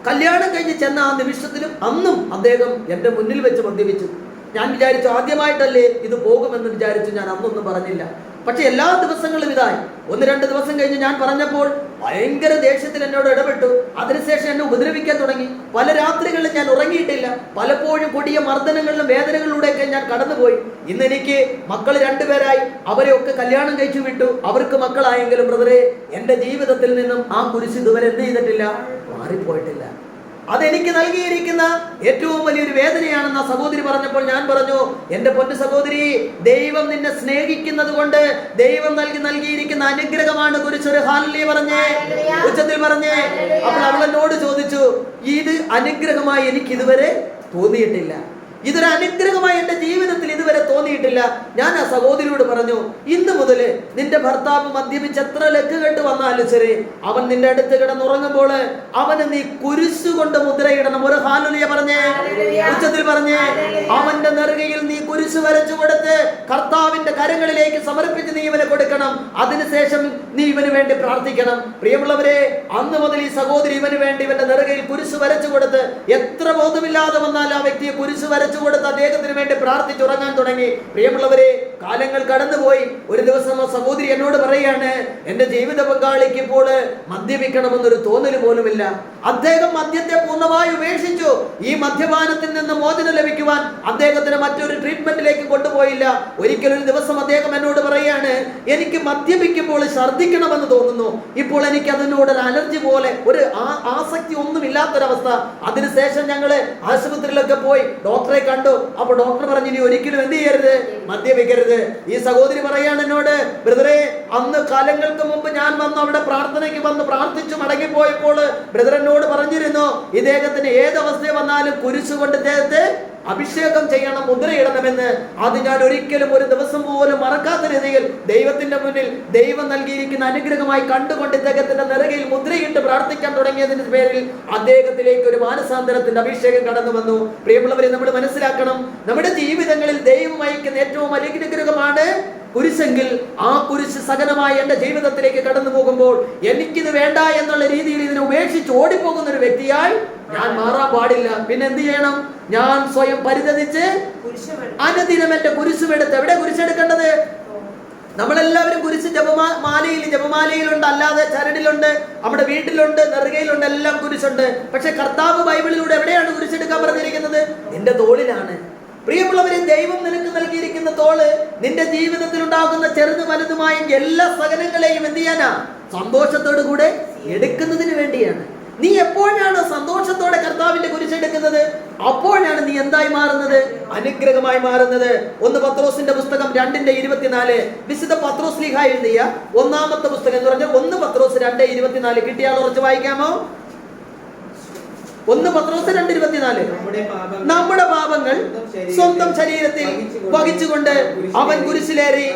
കല്യാണം കഴിഞ്ഞ് ചെന്ന ആ നിമിഷത്തിലും അന്നും അദ്ദേഹം എന്റെ മുന്നിൽ വെച്ച് മദ്യപിച്ചു. ഞാൻ വിചാരിച്ചു ആദ്യമായിട്ടല്ലേ ഇത് പോകുമെന്ന് വിചാരിച്ചു ഞാൻ അന്നൊന്നും പറഞ്ഞില്ല. പക്ഷെ എല്ലാ ദിവസങ്ങളും ഇതായി. ഒന്ന് രണ്ട് ദിവസം കഴിഞ്ഞ് ഞാൻ പറഞ്ഞപ്പോൾ ഭയങ്കര ദേഷ്യത്തിൽ എന്നോട് ഇടപെട്ടു. അതിനുശേഷം എന്നെ ഉപദ്രവിക്കാൻ തുടങ്ങി. പല രാത്രികളിലും ഞാൻ ഉറങ്ങിയിട്ടില്ല. പലപ്പോഴും കൊടിയ മർദ്ദനങ്ങളിലും വേദനകളിലൂടെയൊക്കെ ഞാൻ കടന്നുപോയി. ഇന്ന് എനിക്ക് മക്കൾ രണ്ടുപേരായി. അവരെ ഒക്കെ കല്യാണം കഴിച്ചു വിട്ടു. അവർക്ക് മക്കളായെങ്കിലും ബ്രദറെ എന്റെ ജീവിതത്തിൽ നിന്നും ആ കുരിശ് ഇതുവരെ എന്ത് ചെയ്തിട്ടില്ല? മാറിപ്പോയിട്ടില്ല. അതെനിക്ക് നൽകിയിരിക്കുന്ന ഏറ്റവും വലിയൊരു വേദനയാണെന്ന് ആ സഹോദരി പറഞ്ഞപ്പോൾ ഞാൻ പറഞ്ഞു എന്റെ പൊന്നു സഹോദരി ദൈവം നിന്നെ സ്നേഹിക്കുന്നത് കൊണ്ട് ദൈവം നൽകി നൽകിയിരിക്കുന്ന അനുഗ്രഹമാണ് കുരിശൊരു ഹാലി പറഞ്ഞേ. ഉച്ചത്തിൽ പറഞ്ഞേ. അപ്പോൾ അവളെന്നോട് ചോദിച്ചു ഇത് അനുഗ്രഹമായി എനിക്ക് ഇതുവരെ തോന്നിയിട്ടില്ല. ഇതൊരു അനുഗ്രഹമായി എന്റെ ജീവിതത്തിൽ ഇതുവരെ തോന്നിയിട്ടില്ല. ഞാൻ ആ സഹോദരിയോട് പറഞ്ഞു ഇന്ന് മുതൽ നിന്റെ ഭർത്താവ് മദ്യപിച്ച് എത്ര ലക്ക് കെട്ട് വന്നാലും ശരി അവൻ നിന്റെ അടുത്ത് കിടന്നുറങ്ങുമ്പോൾ അവന് നീ കുരിശു കൊണ്ട് മുദ്രയിടണം. ഒരു ഹാലുലിയ പറഞ്ഞേ. ഉച്ചത്തിൽ പറഞ്ഞേ അവന്റെ നെറുകയിൽ നീ കുരിശു വരച്ചു കൊടുത്ത് കർത്താവിന്റെ കരങ്ങളിലേക്ക് സമർപ്പിച്ച് നീ ഇവനെ കൊടുക്കണം. അതിനുശേഷം നീ ഇവന് വേണ്ടി പ്രാർത്ഥിക്കണം. പ്രിയമുള്ളവരെ അന്ന് മുതൽ ഈ സഹോദരി ഇവന് വേണ്ടി ഇവന്റെ നെറുകയിൽ കുരിശു വരച്ചു കൊടുത്ത് എത്ര ബോധമില്ലാതെ വന്നാൽ ആ വ്യക്തിയെ കുരിശു വരച്ചു കൊടുത്ത് അദ്ദേഹത്തിന് വേണ്ടി പ്രാർത്ഥിച്ചുറങ്ങാൻ തുടങ്ങി. പ്രിയമുള്ളവരെ കാലങ്ങൾ കടന്നുപോയി. ഒരു ദിവസം ആ സഹോദരി എന്നോട് പറയുകയാണ് എന്റെ ജീവിത പങ്കാളിക്ക് ഇപ്പോൾ മദ്യപിക്കണമെന്നൊരു തോന്നൽ പോലുമില്ല. അദ്ദേഹം മദ്യത്തെ പൂർണമായി ഉപേക്ഷിച്ചു. ഈ മദ്യപാനത്തിൽ നിന്ന് മോചനം ലഭിക്കുവാൻ അദ്ദേഹത്തിന് മറ്റൊരു ട്രീറ്റ്മെന്റിലേക്ക് കൊണ്ടുപോയില്ല. ഒരിക്കലും ഒരു ദിവസം അദ്ദേഹം എന്നോട് പറയാണ് എനിക്ക് മദ്യപിക്കുമ്പോൾ ഛർദ്ദിക്കണമെന്ന് തോന്നുന്നു. ഇപ്പോൾ എനിക്ക് അതിനോട് ഒരു അലർജി പോലെ ഒരു ആസക്തി ഒന്നും ഇല്ലാത്തൊരവസ്ഥ അതിനുശേഷം ഞങ്ങൾ ആശുപത്രിയിലൊക്കെ പോയി. ഡോക്ടറെ കണ്ടു. അപ്പോൾ ഡോക്ടർ പറഞ്ഞു ഇനി ഒരിക്കലും എന്ത് ചെയ്യരുത്? മദ്യപിക്കരുത്. ഈ സഹോദരി പറയാണ് എന്നോട് ബ്രദറെ അന്ന് കാലങ്ങൾക്ക് മുമ്പ് ഞാൻ വന്ന് അവിടെ പ്രാർത്ഥനയ്ക്ക് വന്ന് പ്രാർത്ഥിച്ചു മടങ്ങിപ്പോയപ്പോൾ ബ്രദർ എന്നോട് പറഞ്ഞിരുന്നു ഇദ്ദേഹത്തിന് ഏതവസ്ഥ വന്നാലും കുരിശുകൊണ്ട് ഇദ്ദേഹത്തെ അഭിഷേകം ചെയ്യണം മുദ്രയിടണമെന്ന് അത് ഞാൻ ഒരിക്കലും ഒരു ദിവസം പോലും മറക്കാത്ത രീതിയിൽ ദൈവത്തിന്റെ മുന്നിൽ ദൈവം നൽകിയിരിക്കുന്ന അനുഗ്രഹമായി കണ്ടുകൊണ്ട് ഇദ്ദേഹത്തിന്റെ നിറകയിൽ മുദ്രയിട്ട് പ്രാർത്ഥിക്കാൻ തുടങ്ങിയതിന്റെ പേരിൽ അദ്ദേഹത്തിലേക്ക് ഒരു മാനസാന്തരത്തിന്റെ അഭിഷേകം കടന്നു വന്നു. പ്രിയമുള്ളവരെ നമ്മൾ മനസ്സിലാക്കണം നമ്മുടെ ജീവിതങ്ങളിൽ ദൈവം അയക്കുന്ന ഏറ്റവും അനുഗ്രഹമാണ് കുരിശെങ്കിൽ ആ കുരിശ് സകലമായി എന്റെ ജീവിതത്തിലേക്ക് കടന്നു പോകുമ്പോൾ എനിക്കിത് വേണ്ട എന്നുള്ള രീതിയിൽ ഇതിനെ ഉപേക്ഷിച്ച് ഓടിപ്പോകുന്ന ഒരു വ്യക്തിയായി ഞാൻ മാറാൻ പാടില്ല. പിന്നെ എന്ത് ചെയ്യണം? ഞാൻ സ്വയം പരിതപിച്ച് അനുദിനം എന്റെ കുരിശുമെടുത്ത് എവിടെ കുരിശെടുക്കേണ്ടത്? നമ്മളെല്ലാവരും കുരിശ് ജപമാ മാലയിൽ ജപമാലയിലുണ്ട് അല്ലാതെ ചരടിലുണ്ട് നമ്മുടെ വീട്ടിലുണ്ട് നെറുകയിലുണ്ട് എല്ലാം കുരിശുണ്ട്. പക്ഷെ കർത്താവ് ബൈബിളിലൂടെ എവിടെയാണ് കുരിശെടുക്കാൻ പറഞ്ഞിരിക്കുന്നത്? നിന്റെ തോളിലാണ്. പ്രിയമുള്ളവരെ ദൈവം നിനക്ക് നൽകിയിരിക്കുന്ന തോൾ നിന്റെ ജീവിതത്തിൽ ഉണ്ടാകുന്ന ചെറുത് വലുതുമായ എല്ലാ സകലങ്ങളെയും എന്ത് ചെയ്യാനാ? സന്തോഷത്തോടു കൂടെ എടുക്കുന്നതിന് വേണ്ടിയാണ്. നീ എപ്പോഴാണ് സന്തോഷത്തോടെ കർത്താവിന്റെ കുരിശെടുക്കുന്നത് അപ്പോഴാണ് നീ എന്തായി മാറുന്നത്? അനുഗ്രഹമായി മാറുന്നത്. ഒന്ന് പത്രോസിന്റെ പുസ്തകം രണ്ടിന്റെ ഇരുപത്തിനാല്. വിശുദ്ധ പത്രോസ് ലിഹ എഴുതിയ ഒന്നാമത്തെ പുസ്തകം എന്ന് പറഞ്ഞാൽ ഒന്ന് പത്രോസ് രണ്ട് ഇരുപത്തിനാല്. കിട്ടിയാൽ ഉറച്ച് വായിക്കാമോ? ഒന്ന് പത്രോസ് രണ്ട് ഇരുപത്തിനാല്. നമ്മുടെ പാപങ്ങൾ സ്വന്തം ശരീരത്തിൽ വഹിച്ചുകൊണ്ട് അവൻ കുരിശിലേറി.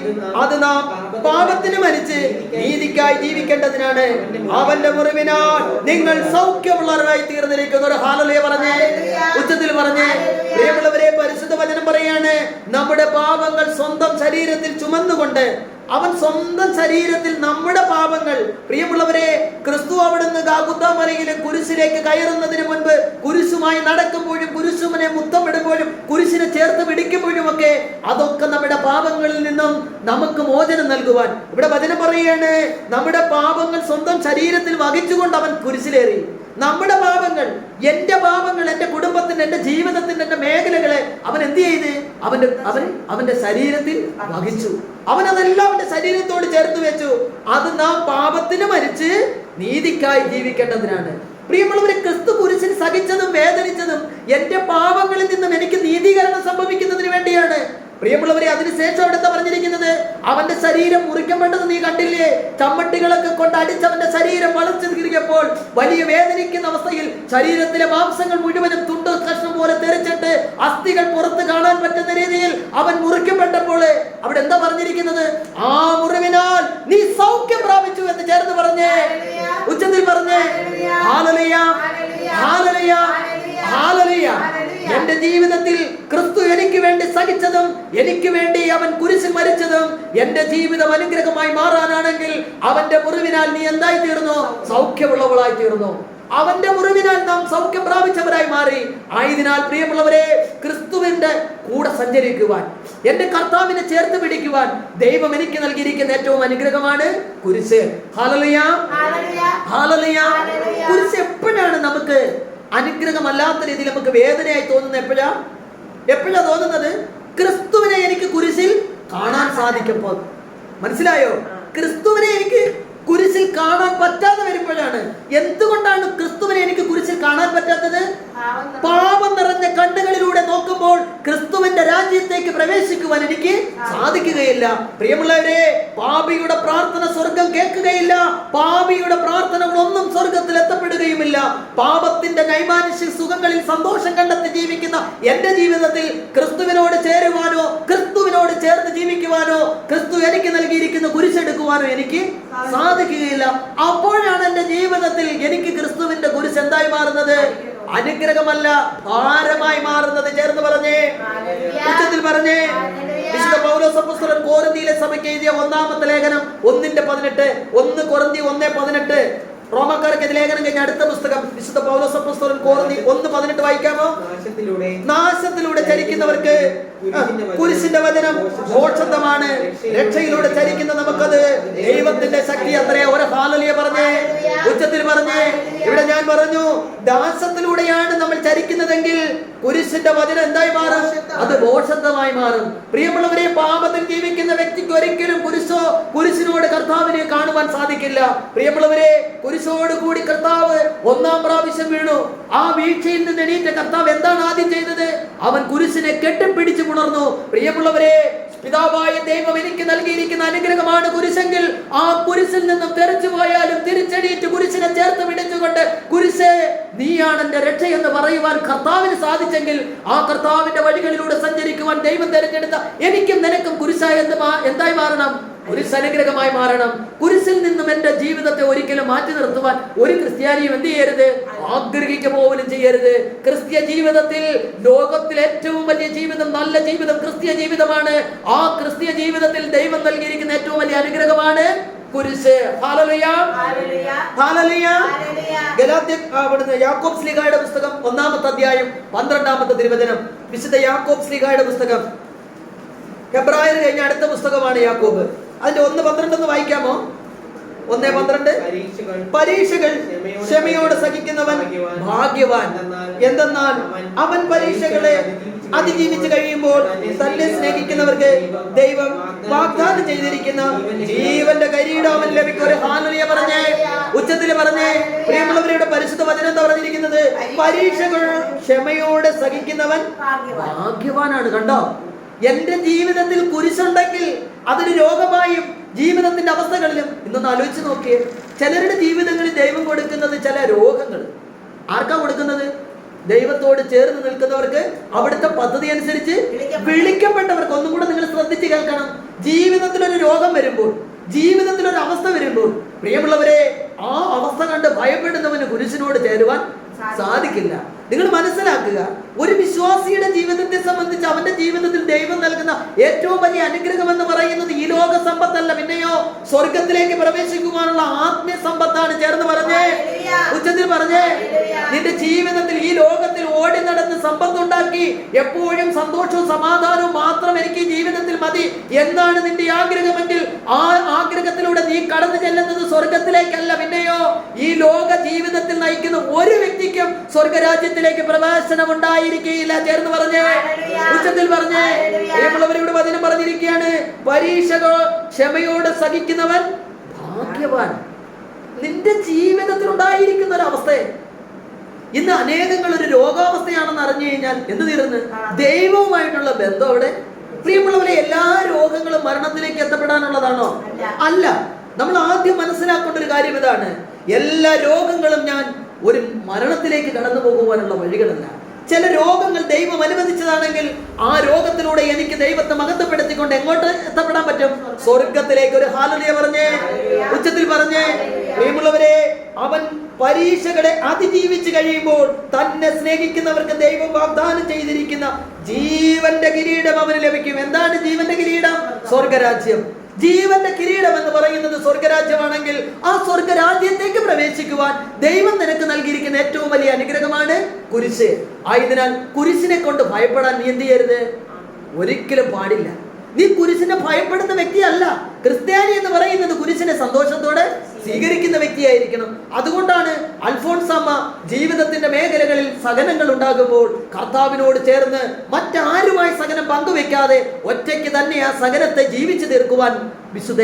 അത് നാം പാപത്തിന് മരിച്ച് നീതിക്കായി ജീവിക്കേണ്ടതിനാണ്. അവന്റെ മുറിവിനാൽ നിങ്ങൾ സൗഖ്യമുള്ളവരായി തീർന്നിരിക്കുന്ന. ഒരു ഹാലലയെ പറഞ്ഞേ ഉച്ചത്തിൽ പറഞ്ഞേ പ്രിയമുള്ളവരെ പരിശുദ്ധ വചനം പറയാണ് നമ്മുടെ പാപങ്ങൾ സ്വന്തം ശരീരത്തിൽ ചുമന്നുകൊണ്ട് അവൻ സ്വന്തം ശരീരത്തിൽ നമ്മുടെ പാപങ്ങൾ. പ്രിയമുള്ളവരെ ക്രിസ്തു അവിടുന്ന് ഗാഗുദ്ദാമലയിലെ കുരിശിലേക്ക് കയറുന്നതിന് മുൻപ് കുരിശുമായി നടക്കുമ്പോഴും കുരിശുമനെ മുത്തമിടുമ്പോഴും കുരിശിനെ ചേർത്ത് പിടിക്കുമ്പോഴും ഒക്കെ അതൊക്കെ നമ്മുടെ പാപങ്ങളിൽ നിന്നും നമുക്ക് മോചനം നൽകുവാൻ. ഇവിടെ വചനം പറയുകയാണ് നമ്മുടെ പാപങ്ങൾ സ്വന്തം ശരീരത്തിൽ വഹിച്ചുകൊണ്ട് അവൻ കുരിശിലേറി. നമ്മുടെ പാപങ്ങൾ എന്റെ പാപങ്ങൾ എന്റെ കുടുംബത്തിന്റെ എന്റെ ജീവിതത്തിന്റെ എന്റെ മേഖലകളെ അവൻ എന്ത് ചെയ്ത്? അവന്റെ അവൻ അവന്റെ ശരീരത്തിൽ വഹിച്ചു. അവൻ അതെല്ലാം അവന്റെ ശരീരത്തോട് ചേർത്ത് വെച്ചു. അത് നാം പാപത്തിന് മരിച്ച് നീതിക്കായി ജീവിക്കേണ്ടതിനാണ്. പ്രിയമുള്ളവരെ ക്രിസ്തു കുരിശിൽ സഹിച്ചതും വേദനിച്ചതും എന്റെ പാപങ്ങളിൽ നിന്നും എനിക്ക് നീതീകരണം സംഭവിക്കുന്നതിന് വേണ്ടിയാണ്. പ്രിയമുള്ളവരെ അതിനുശേഷം അവിടുത്തെ പറഞ്ഞിരിക്കുന്നത് അവന്റെ ശരീരം മുറിക്കപ്പെട്ടത് നീ കണ്ടില്ലേ? ചമ്മട്ടികളൊക്കെ കൊണ്ട് അടിച്ചവന്റെ ശരീരം വളച്ചു കീറിയപ്പോൾ വലിയ വേദനിക്കുന്ന അവസ്ഥയിൽ ശരീരത്തിലെ മാംസങ്ങൾ മുഴുവനും തുണ്ട് കഷ്ണം പോലെ തെറിച്ചിട്ട് അസ്ഥികൾ പുറത്ത് കാണാൻ പറ്റുന്ന രീതിയിൽ അവൻ മുറിക്കപ്പെട്ടപ്പോൾ അവിടെ എന്താ പറഞ്ഞിരിക്കുന്നത്? ആ മുറിവിനാൽ നീ സൗഖ്യം പ്രാപിച്ചു എന്ന് ചേർന്ന് പറഞ്ഞേ. ഉച്ചത്തിൽ പറഞ്ഞേ ഹാലലിയ ഹാലലിയ ഹാലലിയ. എന്റെ ജീവിതത്തിൽ ക്രിസ്തു എനിക്ക് വേണ്ടി സഹിച്ചതും എനിക്ക് വേണ്ടി അവൻ കുരിശിൽ മരിച്ചതും എന്റെ ജീവിതം അനുഗ്രഹമായി മാറാനാണെങ്കിൽ അവന്റെ മുറിവിനാൽ നീ എന്തായി തീർന്നു? സൗഖ്യമുള്ളവളായി തീർന്നു. അവന്റെ മുറിവിനാൽ നാം സൗഖ്യം പ്രാപിച്ചവരായി മാറി. ആയതിനാൽ പ്രിയമുള്ളവരെ ക്രിസ്തുവിന്റെ കൂടെ സഞ്ചരിക്കുവാൻ എന്റെ കർത്താവിനെ ചേർത്ത് പിടിക്കുവാൻ ദൈവം എനിക്ക് നൽകിയിരിക്കുന്ന ഏറ്റവും അനുഗ്രഹമാണ് കുരിശ്. ഹാലലിയ ഹാലലിയ കുരിശ് എപ്പോഴാണ് നമുക്ക് അനുഗ്രഹമല്ലാത്ത രീതിയിൽ നമുക്ക് വേദനയായി തോന്നുന്നത് എപ്പോഴാ? എപ്പോഴാ തോന്നുന്നത്? ക്രിസ്തുവിനെ എനിക്ക് കുരിശിൽ കാണാൻ സാധിക്കുമ്പോൾ. മനസ്സിലായോ? ക്രിസ്തുവിനെ എനിക്ക് കുരിശിൽ കാണാൻ പറ്റാതെ വരുമ്പോഴാണ്. എന്തുകൊണ്ടാണ് ക്രിസ്തുവിനെ എനിക്ക് കുരിശിൽ കാണാൻ പറ്റാത്തത്? പാപം നിറഞ്ഞ കണ്ണുകളിലൂടെ നോക്കുമ്പോൾ ക്രിസ്തുവിന്റെ രാജ്യത്തേക്ക് പ്രവേശിക്കുവാൻ എനിക്ക് സാധിക്കുകയില്ല. പ്രിയമുള്ളവരെ പാപിയുടെ പ്രാർത്ഥന സ്വർഗം കേൾക്കുകയില്ല. പാപിയുടെ പ്രാർത്ഥനകളൊന്നും സ്വർഗത്തിൽ എത്തപ്പെടുകയുമില്ല. പാപത്തിന്റെ നൈമാനുഷ്യ സുഖങ്ങളിൽ സന്തോഷം കണ്ടെത്തി ജീവിക്കുന്ന എന്റെ ജീവിതത്തിൽ ക്രിസ്തുവിനോട് ചേരുവാനോ ക്രിസ്തുവിനോട് ചേർന്ന് ജീവിക്കുവാനോ ക്രിസ്തു എനിക്ക് നൽകിയിരിക്കുന്ന കുരിശെടുക്കുവാനോ എനിക്ക് സാധിക്കുകയില്ല. അപ്പോഴാണ് എന്റെ ജീവിതത്തിൽ എനിക്ക് ക്രിസ്തുവിന്റെ കുരിശ് എന്തായി മാറുന്നത്? അനുഗ്രഹമല്ല ഭാരമായി മാറുന്നത്. ചേർന്ന് പറഞ്ഞേ. ഉച്ചത്തിൽ പറഞ്ഞേ. വിശുദ്ധ കോരിന്തിയിലെ സഭയ്ക്ക് എഴുതിയ ഒന്നാമത്തെ ലേഖനം ഒന്നിന്റെ പതിനെട്ട് ഒന്ന് കൊറന്തി ഒന്നേ പതിനെട്ട്. റോമക്കാർക്ക് ലേഖനം കഴിഞ്ഞ അടുത്ത പുസ്തകം വിശുദ്ധ പൗലോസ് അപ്പോസ്തലൻ കോറിന്തി ഒന്ന് പതിനെട്ട് വായിക്കാമോ? നാശത്തിലൂടെ ചരിക്കുന്നവർക്ക് കുരിശിന്റെ വചനം. മോക്ഷത്വമാണ് രക്ഷയിലൂടെ ചരിക്കുന്ന നമുക്കത് ദൈവത്തിന്റെ ശക്തി അത്രയാ ഒരു ഹാലലിയ പറഞ്ഞേ ഉച്ചത്തിൽ പറഞ്ഞേ ഇവിടെ ഞാൻ പറഞ്ഞു ദാസത്തിലൂടെയാണ് നമ്മൾ ചരിക്കുന്നതെങ്കിൽ കുരിശിന്റെ വചനം എന്തായി മാറും? അത് മോക്ഷത്വമായി മാറും. പ്രിയമുള്ളവരെ പാപത്തിൽ ജീവിക്കുന്ന വ്യക്തിക്ക് ഒരിക്കലും കുരിശോ കുരിശിനോട് കർത്താവിനെ കാണുവാൻ സാധിക്കില്ല. പ്രിയമുള്ളവരെ കുരിശോട് കൂടി കർത്താവ് ഒന്നാം പ്രാവശ്യം വീണു. ആ വീഴ്ചയിൽ നിന്ന് എണീറ്റ കർത്താവ് എന്താണ് ആദ്യം ചെയ്തത്? അവൻ കുരിശിനെ കെട്ടിപ്പിടിച്ച് പുണർന്നു. പ്രിയമുള്ളവരെ പിതാവായ ദൈവം എനിക്ക് നൽകിയിരിക്കുന്ന അനുഗ്രഹമാണ് കുരിശെങ്കിൽ. ആ കുരിശിൽ നിന്നും തെറിച്ചു പോയാലും തിരിച്ചെണീറ്റ് കുരിശിനെ ചേർത്ത് പിടിച്ചുകൊണ്ട് കുരിശേ നീയാണ് എന്റെ രക്ഷ എന്ന് പറയുവാൻ കർത്താവിന് സാധിച്ചെങ്കിൽ ആ കർത്താവിന്റെ വഴികളിലൂടെ സഞ്ചരിക്കുവാൻ ദൈവം തിരഞ്ഞെടുത്ത എനിക്കും നിനക്കും കുരിശായ എന്തായി മാറണം? കുരിശ് അനുഗ്രഹമായി മാറണം. കുരിശിൽ നിന്നും എന്റെ ജീവിതത്തെ ഒരിക്കലും മാറ്റി നിർത്തുവാൻ ഒരു ക്രിസ്ത്യാനിയും എന്ത് ചെയ്യരുത്? ആഗ്രഹിക്കുക പോലും ചെയ്യരുത്. ക്രിസ്ത്യ ജീവിതത്തിൽ ലോകത്തിൽ ഏറ്റവും വലിയ ജീവിതം നല്ല ജീവിതം ക്രിസ്ത്യ ജീവിതമാണ്. ആ ക്രിസ്ത്യ ജീവിതത്തിൽ ദൈവം നൽകിയിരിക്കുന്ന ഏറ്റവും വലിയ അനുഗ്രഹമാണ് കുരിശ്. യാക്കോബ് സ്ലീഗായുടെ പുസ്തകം ഒന്നാമത്തെ അധ്യായം പന്ത്രണ്ടാമത്തെ തിരുവചനം. വിശുദ്ധ യാക്കോബ് സ്ലിഗായുടെ പുസ്തകം. ഹെബ്രായർ കഴിഞ്ഞ അടുത്ത പുസ്തകമാണ് യാക്കോബ്. അതിന്റെ ഒന്ന് പന്ത്രണ്ട് ഒന്ന് വായിക്കാമോ? ഒന്നേ പന്ത്രണ്ട്? പരീക്ഷകൾ. ക്ഷമയോട് സഹിക്കുന്നവൻ ഭാഗ്യവാൻ. എന്തെന്നാൽ അവൻ പരീക്ഷകളെ അതിജീവിച്ചു കഴിയുമ്പോൾ തന്നെ സ്നേഹിക്കുന്നവർക്ക് ദൈവം വാഗ്ദാനം ചെയ്തിരിക്കുന്ന ജീവന്റെ കരീടാവൻ അവൻ ലഭിക്കും ഒരു പറഞ്ഞേ ഉച്ചത്തിൽ പറഞ്ഞേ പ്രിയമുള്ളവരുടെ പരിശുദ്ധ വചനം എന്താ പറഞ്ഞിരിക്കുന്നത്? പരീക്ഷകൾ. ക്ഷമയോടെ സഹിക്കുന്നവൻ ഭാഗ്യവാനാണ്. കണ്ടോ? എന്റെ ജീവിതത്തിൽ കുരിശുണ്ടെങ്കിൽ അതൊരു രോഗമായും ജീവിതത്തിന്റെ അവസ്ഥകളിലും ഇന്നൊന്ന് ആലോചിച്ച് നോക്കിയേ. ചിലരുടെ ജീവിതങ്ങളിൽ ദൈവം കൊടുക്കുന്നത് ചില രോഗങ്ങൾ. ആർക്കാ കൊടുക്കുന്നത്? ദൈവത്തോട് ചേർന്ന് നിൽക്കുന്നവർക്ക് അവിടുത്തെ പദ്ധതി അനുസരിച്ച് വിളിക്കപ്പെട്ടവർക്ക്. ഒന്നും കൂടെ നിങ്ങൾ ശ്രദ്ധിച്ച് കേൾക്കണം. ജീവിതത്തിൽ ഒരു രോഗം വരുമ്പോൾ ജീവിതത്തിൽ ഒരു അവസ്ഥ വരുമ്പോൾ പ്രിയമുള്ളവരെ ആ അവസ്ഥ കണ്ട് ഭയപ്പെടുന്നവന് കുരിശിനോട് ചേരുവാൻ സാധിക്കില്ല. നിങ്ങൾ മനസ്സിലാക്കുക ഒരു വിശ്വാസിയുടെ ജീവിതത്തെ സംബന്ധിച്ച് അവന്റെ ജീവിതത്തിൽ ദൈവം നൽകുന്ന ഏറ്റവും വലിയ അനുഗ്രഹം എന്ന് പറയുന്നത് ഈ ലോക സമ്പത്തല്ല. പിന്നെയോ സ്വർഗത്തിലേക്ക് പ്രവേശിക്കുവാനുള്ള ആത്മീയ സമ്പത്താണ് ചേർന്ന് പറഞ്ഞേ. ഉച്ചത്തിൽ പറഞ്ഞേ നിന്റെ ജീവിതത്തിൽ ഈ ലോകത്തിൽ ഓടി നടന്ന് സമ്പത്തുണ്ടാക്കി എപ്പോഴും സന്തോഷവും സമാധാനവും മാത്രം എനിക്ക് ജീവിതത്തിൽ മതി. എന്നാണ് നിന്റെ ആഗ്രഹമെങ്കിൽ ആ ആഗ്രഹത്തിലൂടെ നീ കടന്നു ചെല്ലുന്നത് സ്വർഗത്തിലേക്കല്ല പിന്നെയോ? ഈ ലോക ജീവിതത്തിൽ നയിക്കുന്ന ഒരു വ്യക്തിക്കും സ്വർഗരാജ്യത്തിലേക്ക് പ്രവേശനം ഉണ്ടായിരിക്കുകയില്ല ചേർന്ന് പറഞ്ഞേ ഉച്ചത്തിൽ പറഞ്ഞേ നമ്മളവരോട് വചനം പറഞ്ഞിരിക്കുകയാണ്. പരീക്ഷകൾ ക്ഷമയോടെ സഹിക്കുന്നവൻ ഭാഗ്യവാൻ. നിന്റെ ജീവിതത്തിൽ ഉണ്ടായിരിക്കുന്ന ഒരു അവസ്ഥയെ ഇന്ന് അനേകങ്ങൾ ഒരു രോഗാവസ്ഥയാണെന്ന് അറിഞ്ഞു കഴിഞ്ഞാൽ എന്ത് തീർന്ന് ദൈവവുമായിട്ടുള്ള ബന്ധം അവിടെ. പ്രിയമുള്ളവരെ എല്ലാ രോഗങ്ങളും മരണത്തിലേക്ക് എത്തപ്പെടാനുള്ളതാണോ? അല്ല. നമ്മൾ ആദ്യം മനസ്സിലാക്കേണ്ട ഒരു കാര്യം ഇതാണ്. എല്ലാ രോഗങ്ങളും ഞാൻ ഒരു മരണത്തിലേക്ക് കടന്നു പോകുവാനുള്ള വഴികളല്ല. ചില രോഗങ്ങൾ ദൈവം അനുവദിച്ചതാണെങ്കിൽ ആ രോഗത്തിലൂടെ എനിക്ക് ദൈവത്തെ മഹത്വപ്പെടുത്തിക്കൊണ്ട് എങ്ങോട്ട് എത്തപ്പെടാൻ പറ്റും? സ്വർഗത്തിലേക്ക് ഒരു ഹാലതയെ പറഞ്ഞേ ഉച്ചത്തിൽ പറഞ്ഞേ പ്രിയമുള്ളവരെ അവൻ പരീക്ഷകളെ അതിജീവിച്ച് കഴിയുമ്പോൾ തന്നെ സ്നേഹിക്കുന്നവർക്ക് ദൈവം വാഗ്ദാനം ചെയ്തിരിക്കുന്ന ജീവന്റെ കിരീടം അവന് ലഭിക്കും. എന്താണ് ജീവന്റെ കിരീടം? സ്വർഗരാജ്യം ജീവന്റെ കിരീടം എന്ന് പറയുന്നത് സ്വർഗരാജ്യമാണെങ്കിൽ ആ സ്വർഗരാജ്യത്തേക്ക് പ്രവേശിക്കുവാൻ ദൈവം നിനക്ക് നൽകിയിരിക്കുന്ന ഏറ്റവും വലിയ അനുഗ്രഹമാണ് കുരിശ്. ആയതിനാൽ കുരിശിനെ കൊണ്ട് ഭയപ്പെടാൻ നീ എന്ത് ചെയ്യരുത്? ഒരിക്കലും പാടില്ല. നീ കുരിശിനെ ഭയപ്പെടുന്ന വ്യക്തിയല്ല. ക്രിസ്ത്യാനി എന്ന് പറയുന്നത് കുരിശിനെ സന്തോഷത്തോടെ സ്വീകരിക്കുന്ന വ്യക്തിയായിരിക്കണം. അതുകൊണ്ടാണ് അൽഫോൺസാമ്മ ജീവിതത്തിന്റെ മേഖലകളിൽ സഹനങ്ങൾ ഉണ്ടാകുമ്പോൾ കർത്താവിനോട് ചേർന്ന് മറ്റാരുമായി സഹനം പങ്കുവെക്കാതെ ഒറ്റയ്ക്ക് തന്നെ ആ സഹനത്തെ ജീവിച്ചു തീർക്കുവാൻ വിശുദ്ധ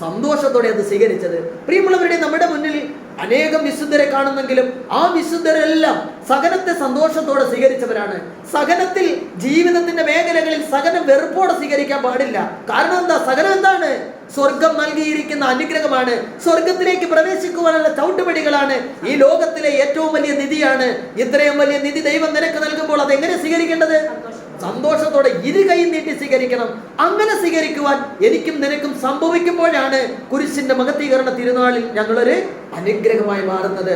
സന്തോഷത്തോടെ അത് സ്വീകരിച്ചത്. പ്രിയമുള്ളവരുടെ നമ്മുടെ മുന്നിൽ അനേകം വിശുദ്ധരെ കാണുന്നെങ്കിലും ആ വിശുദ്ധരെല്ലാം സഹനത്തെ സന്തോഷത്തോടെ സ്വീകരിച്ചവരാണ്. സഹനത്തിൽ ജീവിതത്തിന്റെ മേഖലകളിൽ സഹനം വെറുപ്പോടെ സ്വീകരിക്കാൻ പാടില്ല. കാരണം എന്താ? സഹനം എന്താണ്? സ്വർഗം നൽകിയിരിക്കുന്ന അനുഗ്രഹമാണ്. സ്വർഗത്തിലേക്ക് പ്രവേശിക്കുവാനുള്ള ചവിട്ടുപടികളാണ് ഈ ലോകത്തിലെ ഏറ്റവും വലിയ നിധിയാണ്. ഇത്രയും വലിയ നിധി ദൈവം നിനക്ക് നൽകുമ്പോൾ അത് എങ്ങനെ സ്വീകരിക്കേണ്ടത്? സന്തോഷത്തോടെ ഇരു കൈ നീട്ടി സ്വീകരിക്കണം. അങ്ങനെ സ്വീകരിക്കുവാൻ എനിക്കും നിനക്കും സംഭവിക്കുമ്പോഴാണ് കുരിശിന്റെ മഹത്തീകരണ തിരുനാളിൽ ഞങ്ങളൊരു അനുഗ്രഹമായി മാറുന്നത്.